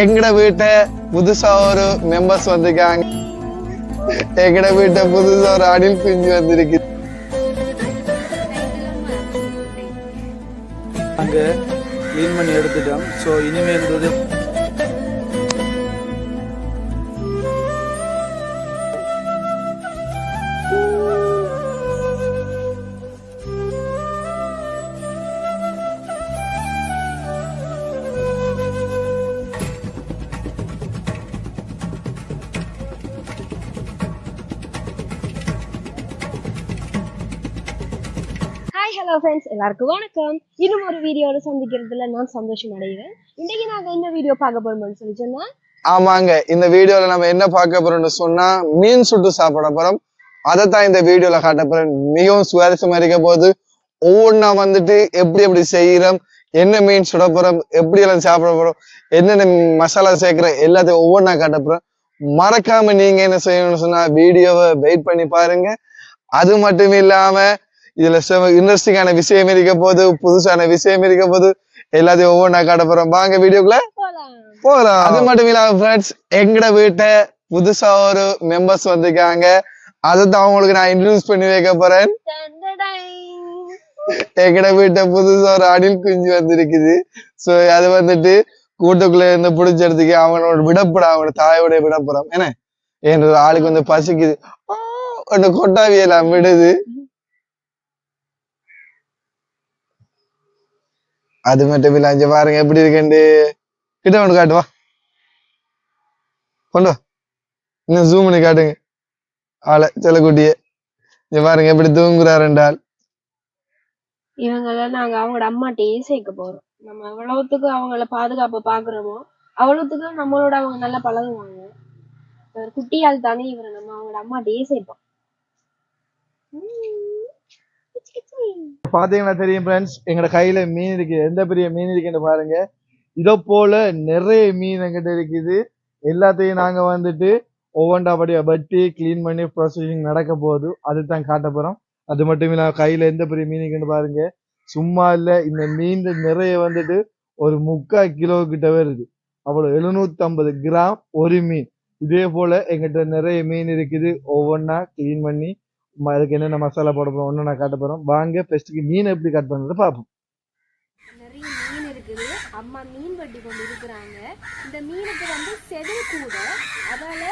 எங்கட வீட்டை புதுசா ஒரு மெம்பர்ஸ் வந்திருக்காங்க. எங்கட வீட்டை புதுசா ஒரு அணில் குஞ்சு வந்திருக்கு. அங்கே க்ளீன் பண்ணி எடுத்துட்டோம். ஸோ இனிமேல் இருந்தது ஹலோ ஃப்ரெண்ட்ஸ் எல்லாருக்கும் வணக்கம். இன்னும் ஒரு வீடியோல சந்திக்கிறதுல நான் சந்தோஷம் அடைகிறேன். இன்னைக்கு நாங்க என்ன வீடியோ பார்க்க போறோம்னு சொல்லி சொன்னா? ஆமாங்க இந்த வீடியோல நம்ம என்ன பார்க்க போறோம்னு சொன்னா மீன் சுட்டு சாப்பிட போறோம். அதைத்தான் இந்த வீடியோல காட்ட போறேன். மிகவும் சுவாரஸ்யமா இருக்க போது ஒவ்வொன்றா வந்துட்டு எப்படி எப்படி செய்யறோம் என்ன மீன் சுட போறோம் எப்படி எல்லாம் சாப்பிட போறோம் என்னென்ன மசாலா சேர்க்கிறோம் எல்லாத்தையும் ஒவ்வொன்றா காட்ட போறோம். மறக்காம நீங்க என்ன செய்யணும்னு சொன்னா வீடியோவை வெயிட் பண்ணி பாருங்க. அது மட்டும் இல்லாம இதுல இன்ட்ரெஸ்டிங்கான விஷயம் இருக்க போது புதுசான விஷயம் இருக்க போது எல்லாத்தையும் ஒவ்வொன்றா காட்ட போறோம். வாங்க வீடியோக்குள்ள போலாம். அது மட்டும் இல்லாம ஃப்ரெண்ட்ஸ் எங்கட வீட்டை புதுசா ஒரு மெம்பர்ஸ் வந்திருக்காங்க. அதுதான் அவங்களுக்கு நான் இன்ட்ரடியூஸ் பண்ணி வைக்க போறேன். எங்கட வீட்டை புதுசா ஒரு அணில் குஞ்சு வந்திருக்குது. சோ அது வந்துட்டு கூட்டுக்குள்ள இருந்து பிடிச்சதுக்கு அவங்களோட விடப்படம் அவங்களோட தாயோட விடப்படம். என்ன? என்ற ஆளுக்கு வந்து பசிக்குது. ஆ, ஒண்ணு கொட்டாவியெல்லாம் விடுது. அது மட்டும் இல்ல அஞ்சு பாருங்க எப்படி இருக்குண்டு கிட்ட கொண்டு காட்டுவா கொண்டு இன்னும் ஜூம் பண்ணி காட்டுங்க. ஆளை குட்டியே. இங்க பாருங்க எப்படி தூங்குறாரு என்றால் இவங்கள நாங்க அவங்களோட அம்மாட்டையே சேர்க்க போறோம். நம்ம எவ்வளவுத்துக்கு அவங்கள பாதுகாப்பு பாக்குறோமோ அவ்வளவுத்துக்கு நம்மளோட அவங்க நல்லா பழகுவாங்க. ஒரு குட்டியால் தானே இவரை நம்ம அவங்களோட அம்மாட்டையே சேர்ப்போம். உம். பார்த்தீங்கன்னா தெரியும் ஃப்ரெண்ட்ஸ் எங்களோட கையில மீன் இருக்கு. எந்த பெரிய மீன் இருக்குன்னு பாருங்க. இதோ போல நிறைய மீன் எங்கிட்ட இருக்குது. எல்லாத்தையும் நாங்க வந்துட்டு ஒவ்வொன்றா படியா வெட்டி க்ளீன் பண்ணி ப்ரொசீஜிங் நடக்க போகுது. அதுதான் காட்ட போறோம். அது மட்டும் இல்லாம கையில எந்த பெரிய மீன் இருக்குன்னு பாருங்க. சும்மா இல்ல இந்த மீன் நிறைய வந்துட்டு ஒரு முக்கால் கிலோ கிட்ட வருது. அவ்வளவு 750 கிராம் ஒரு மீன். இதே போல எங்கிட்ட நிறைய மீன் இருக்குது. ஒவ்வொன்றா க்ளீன் பண்ணி அதுக்கு என்னென்ன மசாலா போட போறோம் ஒன்று நான் காட்ட போறோம். வாங்க ஃபர்ஸ்ட்டுக்கு மீன் எப்படி கட் பண்ணுறது பார்ப்போம். நிறைய மீன் இருக்குது. அம்மா மீன் வட்டி கொண்டு இருக்கிறாங்க. இந்த மீனுக்கு வந்து செதில் கூட. அதால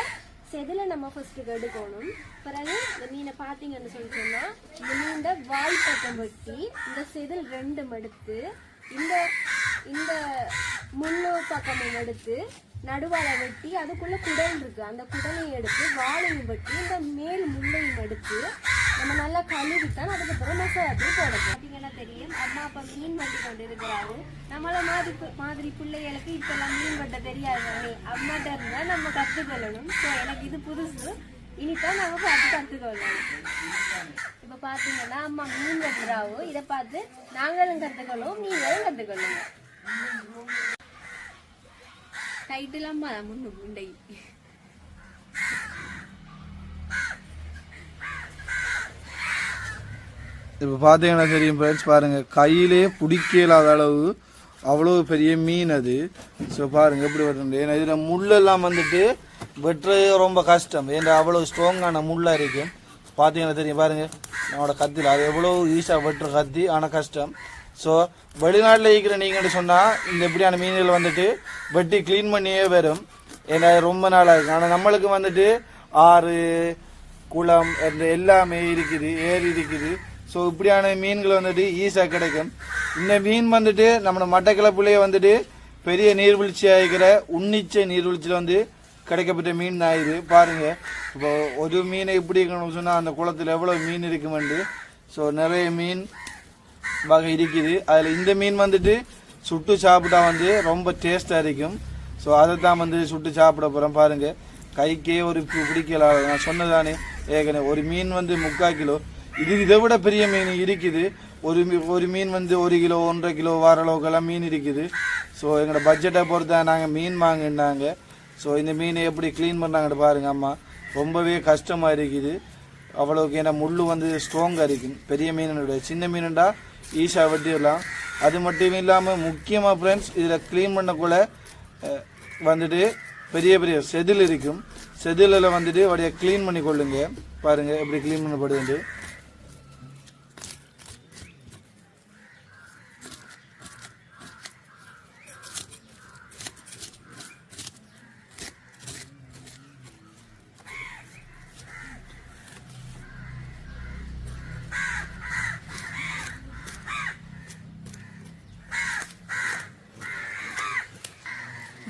செதில நம்ம ஃபர்ஸ்ட் எடுக்கணும். பிறகு இந்த மீனை பார்த்தீங்கன்னு சொல்லி சொன்னா இந்த மீனை வாய் பக்கம் வெட்டி இந்த செதில் ரெண்டும் எடுத்து இந்த இந்த முள்ளு பக்கமும் எடுத்து நடுவாலை வெட்டி அதுக்குள்ளே குடல் இருக்குது அந்த குடலையும் எடுத்து வாழையும் வெட்டி இந்த மேல் முள்ளையும் எடுத்து நம்ம நல்லா கழுவித்தான் அதுக்கப்புறம் மசாலாத்தையும் போடணும். பார்த்தீங்கன்னா தெரியும். அம்மா அப்பா மீன் வெட்டி கொண்டு இருக்கிறாரு நம்மளை மாதிரி மாதிரி பிள்ளைகளுக்கு இப்போல்லாம் மீன் வெட்ட தெரியாது அம்மாட்ட இருந்தால் நம்ம கற்றுக்கொள்ளணும் ஸோ எனக்கு இது புதுசு. இனிதான் நம்ம பார்த்து கற்றுக்கொள்ளணும் இப்போ பார்த்தீங்கன்னா அம்மா மீன் வெட்டுறாவோ இதை பார்த்து நாங்களும் கற்றுக்கொள்ளும் நீங்களும் கற்றுக்கொள்ளுங்க டைட்டில் அம்மா தான் முன்னு முண்டை இப்போ பார்த்தீங்கன்னா தெரியும் ஃப்ரெண்ட்ஸ் பாருங்க கையிலே பிடிக்க இல்லாத அளவு அவ்வளோ பெரிய மீன் அது ஸோ பாருங்க எப்படி வருது ஏன்னா இதில் முள்ளெல்லாம் வந்துட்டு வெட்டுறது ரொம்ப கஷ்டம் ஏன்னா அவ்வளோ ஸ்ட்ராங்கான முள்ளாக இருக்கு பார்த்தீங்கன்னா தெரியும் பாருங்கள் நம்மளோட கத்தியில் அது எவ்வளோ ஈஸியாக வெட்டுற கத்தி ஆனால் கஷ்டம் ஸோ வெளிநாட்டில் இருக்கிற நீங்கள்னு சொன்னால் இந்த இப்படியான மீன்கள் வந்துட்டு வெட்டி க்ளீன் பண்ணியே வரும். ஏன்னா ரொம்ப நாளாக இருக்கும் ஆனால் நம்மளுக்கு வந்துட்டு ஆறு குளம் அந்த எல்லாமே இருக்குது ஏரி இருக்குது. ஸோ இப்படியான மீன்கள் வந்துட்டு ஈஸியாக கிடைக்கும். இந்த மீன் வந்துட்டு நம்ம மட்டக்கிளப்புலேயே வந்துட்டு பெரிய நீர்வீழ்ச்சியாக இருக்கிற உன்னிச்சை நீர்வீழ்ச்சியில் வந்து கிடைக்கப்பட்ட மீன் தான் இது. பாருங்கள் இப்போ ஒரு மீனை எப்படி இருக்கணும்னு சொன்னால் அந்த குளத்தில் எவ்வளோ மீன் இருக்குமெண்டு ஸோ நிறைய மீன் வகை இருக்குது. அதில் இந்த மீன் வந்துட்டு சுட்டு சாப்பிட்டா வந்து ரொம்ப டேஸ்ட்டாக இருக்கும். ஸோ அதை தான் வந்து சுட்டு சாப்பிட போகிறோம் பாருங்கள் கைக்கே ஒரு பிடிக்கல. நான் சொன்னதானே ஏற்கனவே ஒரு மீன் வந்து முக்கால் கிலோ. இது இதை விட பெரிய மீன் இருக்குது. ஒரு ஒரு மீன் வந்து ஒரு கிலோ ஒன்றரை கிலோ வர அளவுக்கெல்லாம் மீன் இருக்குது. ஸோ எங்களோட பட்ஜெட்டை பொறுத்த நாங்கள் மீன் வாங்கினாங்க. ஸோ இந்த மீனை எப்படி க்ளீன் பண்ணாங்கன்னு பாருங்க அம்மா. ரொம்பவே கஷ்டமாக இருக்குது. அவ்வளவுக்கு ஏன்னா முள் வந்து ஸ்ட்ராங்காக இருக்கும் பெரிய மீனோட சின்ன மீனுண்டா? ஈஸியாக வெட்டிடலாம். அது மட்டும் இல்லாமல் முக்கியமாக ஃப்ரெண்ட்ஸ் இதில் க்ளீன் பண்ணக்குள்ள வந்துட்டு பெரிய பெரிய செதில் இருக்கும். செதிலில் வந்துட்டு அப்படியே க்ளீன் பண்ணி கொள்ளுங்க பாருங்கள் எப்படி க்ளீன் பண்ணப்படுது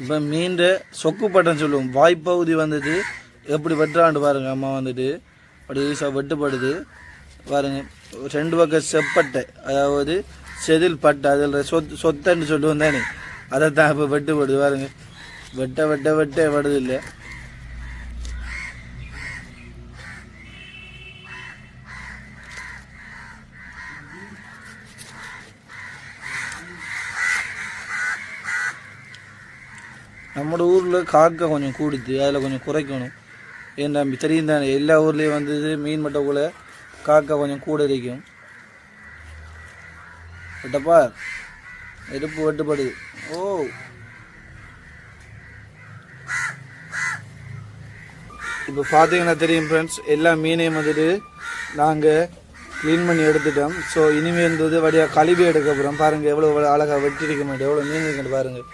இப்போ மீண்ட சொக்கு பட்டம் சொல்லுவோம் வாய்ப்பகுதி வந்துட்டு எப்படி வெட்டுறாண்டு பாருங்க அம்மா வந்துட்டு. அப்படி ஈஸியாக வெட்டுப்படுது. பாருங்க ரெண்டு பக்கம் செப்பட்டை அதாவது செதில் பட்டை அதில் சொத் சொத்தன்னு சொல்லுவோம் தானே. அதை தான் இப்போ வெட்டுப்படுது பாருங்க. வெட்ட வெட்ட வெட்ட படுது இல்லை நம்மளோட ஊரில் காக்கா கொஞ்சம் கூடுது அதில் கொஞ்சம் குறைக்கணும். ஏன்டா தெரியும் தானே எல்லா ஊர்லேயும் வந்தது மீன் மட்டக்குள்ள காக்கா கொஞ்சம் கூட இருக்கும் வெட்டப்பா நெருப்பு வெட்டுப்படுது. ஓ. இப்போ பார்த்தீங்கன்னா தெரியும் ஃப்ரெண்ட்ஸ் எல்லா மீனையும் வந்துட்டு நாங்கள் க்ளீன் பண்ணி எடுத்துட்டோம். ஸோ இனிமேல் இருந்தது வழியாக கழுவி எடுக்க போகிறோம் பாருங்கள் எவ்வளோ அழகாக வெட்டிருக்க மாட்டேன். எவ்வளோ மீன் இருக்குன்னு பாருங்கள்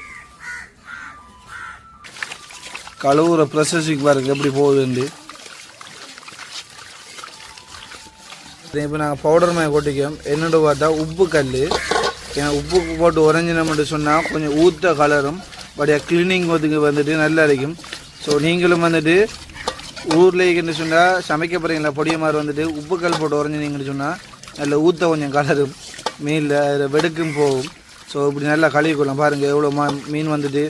கழுவுற ப்ரொசஸிங் பாருங்கள் எப்படி போகுதுண்டு இப்போ நாங்கள் பவுடர் மேலே கொட்டிக்கோம் என்னோட பார்த்தா உப்பு கல் ஏன்னா உப்பு போட்டு உறைஞ்சினோம்னு சொன்னால் கொஞ்சம் ஊத்த கலரும் பட் க்ளீனிங் ஒதுக்கு வந்துட்டு நல்லா இருக்கும். ஸோ நீங்களும் வந்துட்டு ஊரில் சொன்னால் சமைக்க போகிறீங்களா பொடிய மாதிரி வந்துட்டு உப்பு கல் போட்டு உறைஞ்சினீங்கன்னு சொன்னால் நல்ல ஊற்ற கொஞ்சம் கலரும். மீனில் அதில் வெடுக்கும் போகும். ஸோ இப்படி நல்லா கழுவிக்கொள்ளலாம். பாருங்கள் எவ்வளோ மா மீன் வந்துட்டு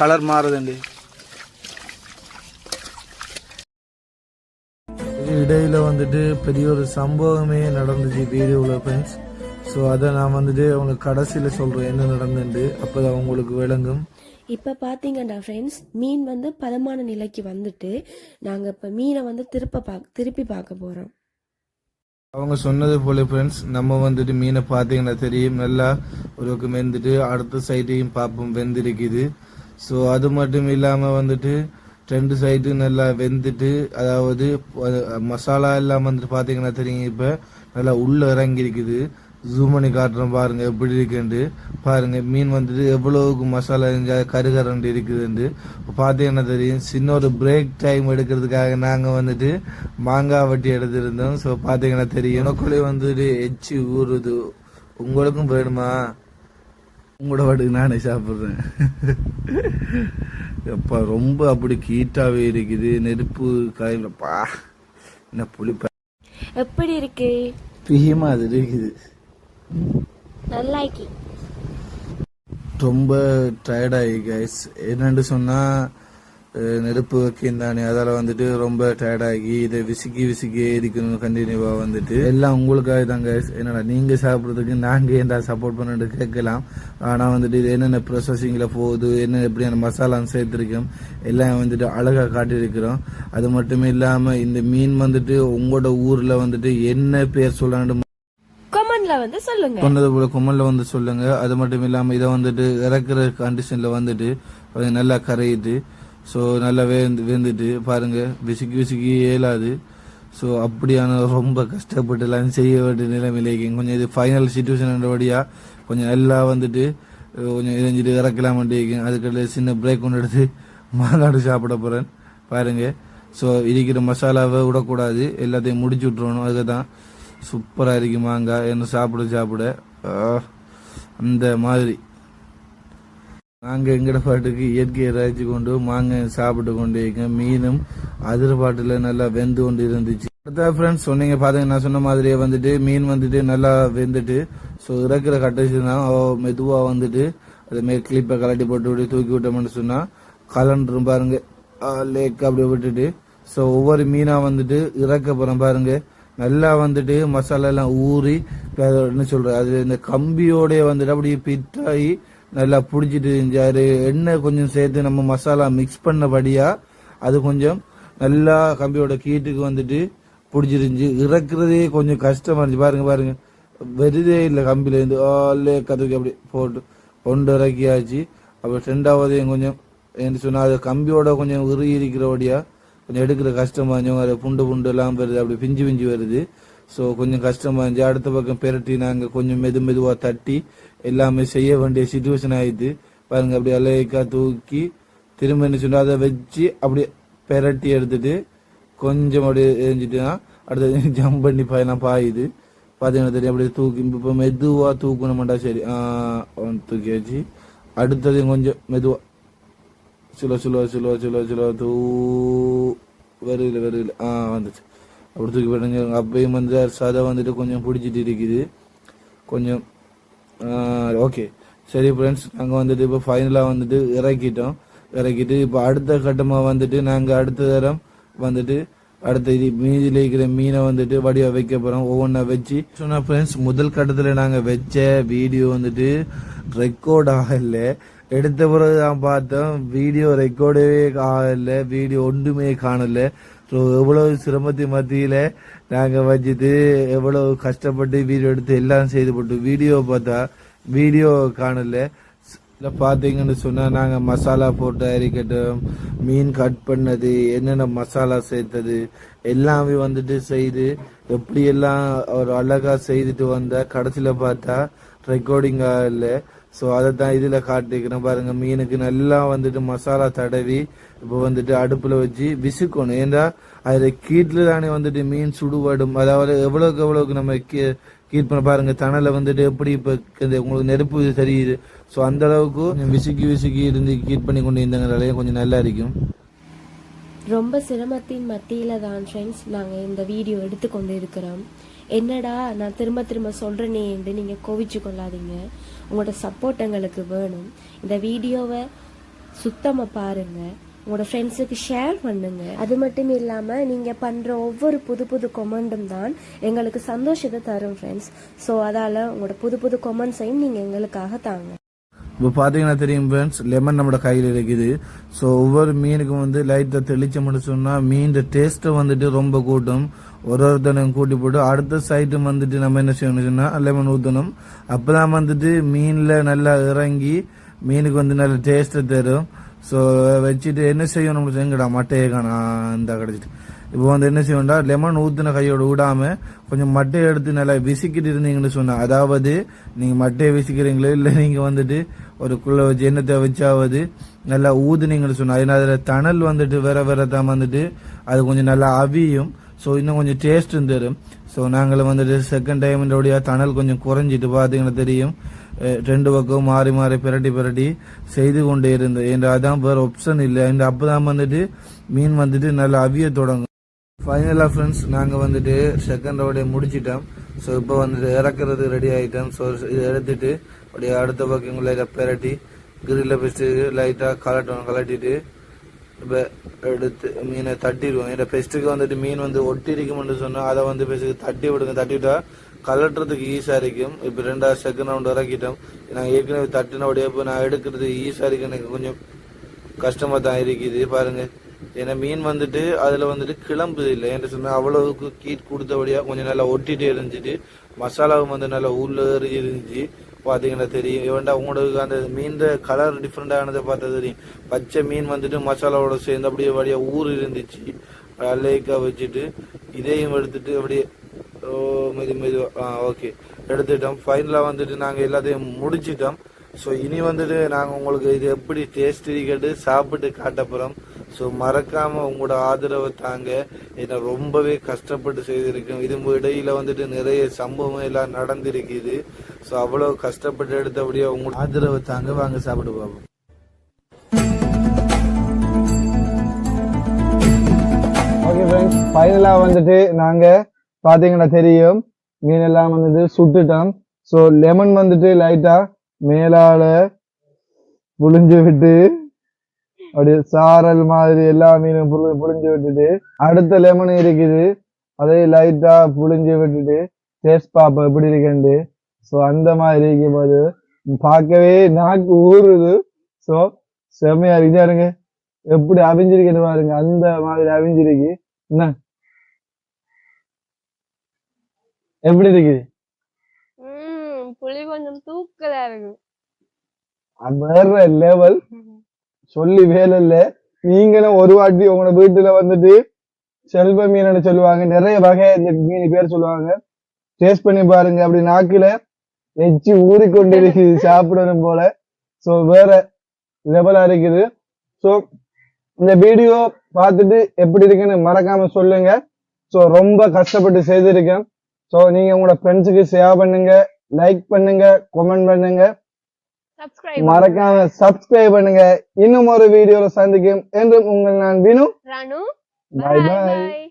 கலர் மாறுதுண்டு இடையில வந்துட்டு பெரிய ஒரு சம்பவமே நடந்துச்சு வீடியோவில் ஃப்ரெண்ட்ஸ் ஸோ அதை நான் வந்துட்டு உங்களுக்கு கடைசியில் சொல்கிறேன் என்ன நடந்துட்டு அப்போ தான் உங்களுக்கு விளங்கும். இப்போ பார்த்தீங்கன்னா ஃப்ரெண்ட்ஸ் மீன் வந்து பதமான நிலைக்கு வந்துட்டு நாங்கள் இப்போ மீனை வந்து திருப்ப பாக் திருப்பி பார்க்க போகிறோம் அவங்க சொன்னது போல ஃப்ரெண்ட்ஸ் நம்ம வந்துட்டு மீனை பார்த்தீங்கன்னா தெரியும் நல்லா ஒரு வெந்துட்டு அடுத்த சைட்டையும் பார்ப்போம் வெந்திருக்குது. ஸோ அது மட்டும் இல்லாமல் வந்துட்டு ரெண்டு சைடு நல்லா வெந்துட்டு அதாவது மசாலா எல்லாம் வந்துட்டு பார்த்தீங்கன்னா தெரியும் இப்போ. நல்லா உள்ளே இறங்கி இருக்குது ஜூம் பண்ணி காட்டுறோம் பாருங்க எப்படி இருக்குன்ட்டு. பாருங்க மீன் வந்துட்டு எவ்வளவுக்கு மசாலா இருந்தா கருகரண்டு இருக்குதுன்ட்டு. பார்த்தீங்கன்னா தெரியும் சின்ன ஒரு பிரேக் டைம் எடுக்கிறதுக்காக நாங்கள் வந்துட்டு மாங்காய் வட்டி எடுத்திருந்தோம். ஸோ பார்த்தீங்கன்னா தெரியும் எனக்குள்ளே வந்துட்டு எச்சி ஊறுது. உங்களுக்கும் வேணுமா? உங்களோட வாட்டுக்கு நானே சாப்பிட்றேன். எப்பா ரொம்ப அப்படி கீட்டாவே இருக்குது நெருப்பு காயப்பா என்ன புளிப்பா. எப்படி இருக்கு? பிரியமா அது இருக்குது. நல்லாக்கி. ரொம்ப டயர்டாகி கைஸ் என்னன்னு சொன்னா அஹ், நெருப்பு வைக்கும் தானே அதால வந்துட்டு ரொம்ப டயர்டாகி இதை விசுக்கி விசுக்கி இருக்கணும் கண்டினியூவா வந்துட்டு எல்லாம் உங்களுக்காக தான் கைஸ் என்னடா நீங்க சாப்பிட்றதுக்கு நாங்க ஏன்டா சப்போர்ட் பண்ணிட்டு கேட்கலாம். ஆனா வந்துட்டு இது என்னென்ன ப்ரொசஸிங்ல போகுது என்ன எப்படியான மசாலா சேர்த்துருக்கோம் எல்லாம் வந்துட்டு அழகா காட்டியிருக்கிறோம். அது மட்டும் இல்லாம இந்த மீன் வந்துட்டு உங்களோட ஊர்ல வந்துட்டு என்ன பேர் சொல்லணும் கமெண்ட்ல வந்து சொல்லுங்க. சொன்னது போல கும்மல்ல வந்து சொல்லுங்க. அது மட்டும் இல்லாம இதை வந்துட்டு இறக்குற கண்டிஷன்ல வந்துட்டு நல்லா கரையுது. ஸோ நல்லா வேந்து வேந்துட்டு பாருங்க. விசுக்கி விசுக்கி ஏலாது. ஸோ அப்படியான ரொம்ப கஷ்டப்பட்டு எல்லாம் செய்ய வேண்டிய நிலைமையிலேக்கு கொஞ்சம் இது ஃபைனல் சுச்சுவேஷன் கொஞ்சம் நல்லா வந்துட்டு கொஞ்சம் இறைஞ்சிட்டு இறக்கலாம் அதுக்கடுத்து சின்ன பிரேக் கொண்டு எடுத்து மாங்காடு சாப்பிட போகிறேன் பாருங்க. ஸோ இருக்கிற மசாலாவை விடக்கூடாது. எல்லாத்தையும் முடிச்சு விட்ருவணும் அதுக்கு தான் சூப்பராக இருக்கு மாங்காய். என்ன சாப்பிட சாப்பிட. அந்த மாதிரி. நாங்கள் எங்கட பாட்டுக்கு இயற்கையை ரசிச்சு கொண்டு மாங்காய் சாப்பிட்டு கொண்டு இருக்கேன். மீனும் அதிர்பாட்டில் நல்லா வெந்து கொண்டு இருந்துச்சு. அடுத்த ஃப்ரெண்ட்ஸ் சொன்னீங்க. பார்த்தீங்க நான் சொன்ன மாதிரியே வந்துட்டு மீன் வந்துட்டு நல்லா வெந்துட்டு ஸோ இறக்குற கட்டச்சு தான். மெதுவாக வந்துட்டு அது மாரி கிளிப்பை கலட்டி போட்டு விட்டு தூக்கி விட்டோம்னு சொன்னால் கலண்டுரும் பாருங்க. லேக் அப்படியே விட்டுட்டு ஸோ ஒவ்வொரு மீனாக வந்துட்டு இறக்க போகிறோம் பாருங்க. நல்லா வந்துட்டு மசாலா எல்லாம் ஊறி என்ன சொல்றது? அது இந்த கம்பியோடய வந்துட்டு அப்படியே பிட்டாகி நல்லா பிடிச்சிட்டு இருந்துச்சு அது எண்ணெய் கொஞ்சம் சேர்த்து நம்ம மசாலா மிக்ஸ் பண்ணபடியா அது கொஞ்சம் நல்லா கம்பியோட கீட்டுக்கு வந்துட்டு பிடிச்சிருந்துச்சி. இறக்குறதே கொஞ்சம் கஷ்டமா இருந்துச்சு. பாருங்க பாருங்க. வெறுதே இல்லை கம்பியிலேருந்து இருந்து ஆலே கதுக்கு அப்படி போட்டு கொண்டு இறக்கியாச்சு. அப்புறம் ரெண்டாவதையும் கொஞ்சம் என்று சொன்னால் அது கம்பியோட கொஞ்சம் உருகி இருக்கிறபடியா கொஞ்சம் எடுக்கிற கஷ்டமா இருந்துச்சு. அது புண்டு புண்டு எல்லாம் வருது. அப்படி பிஞ்சு பிஞ்சு வருது. ஸோ கொஞ்சம் கஷ்டமா இருந்துச்சு. அடுத்த பக்கம் பெரட்டி நாங்கள் கொஞ்சம் மெது மெதுவாக தட்டி எல்லாமே செய்ய வேண்டிய சுச்சுவேஷன் ஆயிடுது. பாருங்க அப்படி அலைக்கா தூக்கி திரும்ப என்ன சொன்னால் அதை வச்சு அப்படியே பெரட்டி எடுத்துட்டு கொஞ்சம் அப்படியே எரிஞ்சிட்டுனா அடுத்தது ஜம்ப் பண்ணி பயணம் பாயுது. பார்த்தீங்கன்னா தெரியும் அப்படியே தூக்கி இப்போ மெதுவாக தூக்கணுமாட்டா சரி. ஆ, தூக்கி வச்சு அடுத்தது கொஞ்சம் மெதுவாக slow slow slow slow slow தூ வருகில வருகில. ஆ வந்துச்சு. அப்படி தூக்கி போட்டுங்க அப்பயும் வந்து சதை வந்துட்டு கொஞ்சம் பிடிச்சிட்டு இருக்குது. கொஞ்சம் ஓகே. சரி ஃப்ரெண்ட்ஸ் நாங்கள் வந்துட்டு இப்போ ஃபைனலாக வந்துட்டு இறக்கிட்டோம். இறக்கிட்டு இப்போ அடுத்த கட்டமாக வந்துட்டு நாங்கள் அடுத்த தரம் வந்துட்டு அடுத்த இது மீதியில் இருக்கிற மீனை வந்துட்டு வடிவ வைக்க போகிறோம் ஒவ்வொன்றா வச்சு. சொன்னால் ஃப்ரெண்ட்ஸ் முதல் கட்டத்தில் நாங்கள் வச்ச வீடியோ வந்துட்டு ரெக்கார்ட் ஆகலை. எடுத்த பிறகு தான் பார்த்தோம் வீடியோ ரெக்கார்டே ஆகலை. வீடியோ ஒன்றுமே காணலை. ஸோ எவ்வளவு சிரமத்தை மத்தியில் நாங்கள் வச்சுட்டு எவ்வளவு கஷ்டப்பட்டு வீடியோ எடுத்து எல்லாம் செய்து போட்டு வீடியோ பார்த்தா வீடியோ காணல. இல்லை பார்த்தீங்கன்னு சொன்னால் நாங்கள் மசாலா போட்டு இருக்கட்டும் மீன் கட் பண்ணது என்னென்ன மசாலா சேர்த்தது எல்லாமே வந்துட்டு செய்து எப்படியெல்லாம் ஒரு அழகாக செய்துட்டு வந்தால் கடைசியில் பார்த்தா ரெக்கார்டிங்காக இல்லை ஸோ அதை தான் இதில் காட்டிக்கிறேன் பாருங்க மீனுக்கு நல்லா வந்துட்டு மசாலா தடவி இப்போ வந்துட்டு அடுப்பில் வச்சு விசுக்கணும். ஏன்னா அதில் கீட்டில் தானே வந்துட்டு மீன் சுடுபடும். அதாவது எவ்வளோக்கு எவ்வளோக்கு நம்ம கீ கீட் பண்ண பாருங்க தணலை வந்துட்டு எப்படி இப்போ இந்த உங்களுக்கு நெருப்பு தெரியுது. ஸோ அந்த அளவுக்கு விசுக்கி விசுக்கி இருந்து கீட் பண்ணி கொண்டு இருந்தங்கிறதாலே கொஞ்சம் நல்லா இருக்கும். ரொம்ப சிரமத்தின் மத்தியில் தான் ஃப்ரெண்ட்ஸ் நாங்கள் இந்த வீடியோ எடுத்து கொண்டு இருக்கிறோம். என்னடா நான் திரும்ப திரும்ப சொல்கிறேனே என்று நீங்கள் கோவிச்சு கொள்ளாதீங்க. உங்களோட சப்போர்ட் எங்களுக்கு வேணும். இந்த வீடியோவை சுத்தமாக பாருங்கள் உங்களோட ஃப்ரெண்ட்ஸுக்கு ஷேர் பண்ணுங்க. அது மட்டும் இல்லாமல் நீங்கள் பண்ணுற ஒவ்வொரு புது புது கொமெண்டும் தான் எங்களுக்கு சந்தோஷத்தை தரும் ஃப்ரெண்ட்ஸ் ஸோ அதால் உங்களோட புது புது கொமெண்ட்ஸையும் நீங்கள் எங்களுக்காக தாங்க. இப்போ பார்த்தீங்கன்னா தெரியும் ஃப்ரெண்ட்ஸ் லெமன் நம்மளோட கையில் இருக்குது. ஸோ ஒவ்வொரு மீனுக்கும் வந்து லைட்டாக தெளிச்ச சொன்னால் மீன் டேஸ்ட்டை வந்துட்டு ரொம்ப கூட்டும். ஒரு ஒருத்தனையும் கூட்டி போட்டு அடுத்த சைட்டு வந்துட்டு நம்ம என்ன செய்யணும்னு சொன்னால் லெமன் ஊற்றணும் அப்போ தான் வந்துட்டு மீனில் நல்லா இறங்கி மீனுக்கு வந்து நல்ல டேஸ்ட்டை தரும். ஸோ வச்சுட்டு என்ன செய்யணும் எங்கடா மட்டையை காணா இந்த கிடச்சிட்டு. இப்போ வந்து என்ன செய்யணும்டா லெமன் ஊற்றின கையோட விடாமல் கொஞ்சம் மட்டையை எடுத்து நல்லா விசிக்கிட்டு இருந்தீங்கன்னு சொன்னால் அதாவது நீங்கள் மட்டையை விசிக்கிறீங்களோ இல்லை நீங்கள் வந்துட்டு ஒரு குள்ள வச்சு எண்ணத்தை வச்சாவது நல்லா ஊதுனீங்கன்னு சொன்னால் ஏன்னா அதில் தணல் வந்துட்டு வேற வேற தான் வந்துட்டு அது கொஞ்சம் நல்லா அவியும். ஸோ இன்னும் கொஞ்சம் டேஸ்ட்டும் தரும். ஸோ நாங்களும் வந்துட்டு செகண்ட் டைம் தணல் கொஞ்சம் குறைஞ்சிட்டு பார்த்தீங்கன்னா தெரியும். ரெண்டு பக்கம் மாறி மாறி பிரட்டி பிரட்டி செய்து கொண்டே இருந்தது. என்ற அதான் வேறு ஆப்ஷன் இல்லை. என் அப்போ தான் வந்துட்டு மீன் வந்துட்டு நல்லா அவிய தொடங்கும். ஃபைனலாக ஃப்ரெண்ட்ஸ் நாங்கள் வந்துட்டு செகண்ட் ரவுடே முடிச்சிட்டோம். ஸோ இப்போ வந்துட்டு இறக்குறது ரெடி ஆகிட்டோம் ஸோ இதை எடுத்துட்டு அப்படியே அடுத்த பக்கம் லைட்டாக பெரட்டி கிரில்ல பெஸ்ட்டு லைட்டாக கலட்டணும் கலட்டிட்டு இப்போ எடுத்து மீனை தட்டிடுவோம். இந்த பெஸ்ட்டுக்கு வந்துட்டு மீன் வந்து ஒட்டி இருக்கும்னு சொன்னால் அதை வந்து பெஸ்ட்டுக்கு தட்டி விடுங்க. தட்டிட்டா கலட்டுறதுக்கு ஈஸியாக இருக்கும். இப்போ ரெண்டாவது செகண்ட் ரவுண்ட் இறக்கிட்டோம். நான் ஏற்கனவே தட்டினபடியே இப்போ நான் எடுக்கிறது ஈஸியாக இருக்கு. எனக்கு கொஞ்சம் கஷ்டமாக தான் இருக்குது. பாருங்க. ஏன்னா மீன் வந்துட்டு அதில் வந்துட்டு கிளம்பு இல்லை. என்று சொன்னால் அவ்வளவுக்கு கீட் கொடுத்தபடியாக கொஞ்சம் நல்லா ஒட்டிட்டு இருந்துச்சு. மசாலாவும் வந்து நல்லா உள்ள இருந்துச்சு பார்த்தீங்கன்னா தெரியும். இவன்டா உங்களுக்கு அந்த மீன் கலர் டிஃப்ரெண்டானதை பார்த்தா தெரியும். பச்சை மீன் வந்துட்டு மசாலாவோட சேர்ந்து அப்படியே வழியாக ஊர் இருந்துச்சு. லேக்காக வச்சுட்டு இதையும் எடுத்துட்டு அப்படியே ஓ மெது மெது ஆ ஓகே எடுத்துட்டோம். ஃபைனலாக வந்துட்டு நாங்கள் எல்லாத்தையும் முடிச்சிட்டோம். ஸோ இனி வந்துட்டு நாங்கள் உங்களுக்கு இது எப்படி டேஸ்ட் கேட்டு சாப்பிட்டு காட்ட போகிறோம் ஸோ மறக்காம உங்களோட ஆதரவை தாங்க. ஏன்னா ரொம்பவே கஷ்டப்பட்டு செய்திருக்கோம் இது இடையில வந்துட்டு நிறைய சம்பவம் எல்லாம் நடந்திருக்குது. ஸோ அவ்வளோ கஷ்டப்பட்டு எடுத்தபடியே உங்களோட ஆதரவை தாங்க. வாங்க சாப்பிட்டு பார்ப்போம். ஓகே ஃப்ரெண்ட்ஸ் ஃபைனலாக வந்துட்டு நாங்கள் பார்த்தீங்கன்னா தெரியும். மீனெல்லாம் வந்துட்டு சுட்டுட்டோம். ஸோ லெமன் வந்துட்டு லைட்டாக மேலால புழிஞ்சு விட்டு அப்படியே சாரல் மாதிரி எல்லா மீனும் புழு புழிஞ்சு விட்டுட்டு அடுத்த லெமன் இருக்குது. அதை லைட்டா புழிஞ்சு விட்டுட்டு டேஸ்ட் பார்ப்போம் எப்படி இருக்குன்னு ஸோ அந்த மாதிரி இருக்கும்போது பார்க்கவே நாக்கு ஊறுது. ஸோ செம்மையா இருக்கு. பாருங்க. எப்படி அவிஞ்சிருக்குன்னு பாருங்க. அந்த மாதிரி அவிஞ்சிருக்கு. என்ன? எப்படி இருக்கு? ம் புளி கொஞ்சம் தூக்கலா இருக்கு. வேற லெவல் சொல்லி வேலை இல்லை நீங்களும் ஒரு வாட்டி உங்களோட வீட்டுல வந்துட்டு செல்வ மீன் சொல்லுவாங்க. நிறைய வகை இந்த மீன் பேர் சொல்லுவாங்க. டேஸ்ட் பண்ணி பாருங்க. அப்படி நாக்குல நெச்சு ஊறிக்கொண்டு இருக்குது. சாப்பிடணும் போல. சோ வேற லெவலா இருக்குது. சோ இந்த வீடியோ பார்த்துட்டு எப்படி இருக்குன்னு மறக்காம சொல்லுங்க. சோ ரொம்ப கஷ்டப்பட்டு செய்திருக்கேன். சோ நீங்க உங்களோட ஃப்ரெண்ட்ஸுக்கு ஷேர் பண்ணுங்க. லைக் பண்ணுங்க. கமெண்ட் பண்ணுங்க. மறக்காம சப்ஸ்கிரைப் பண்ணுங்க. இன்னும் ஒரு வீடியோல சந்திக்கும். என்றும் உங்கள் நான் வினு. ராணு by bye.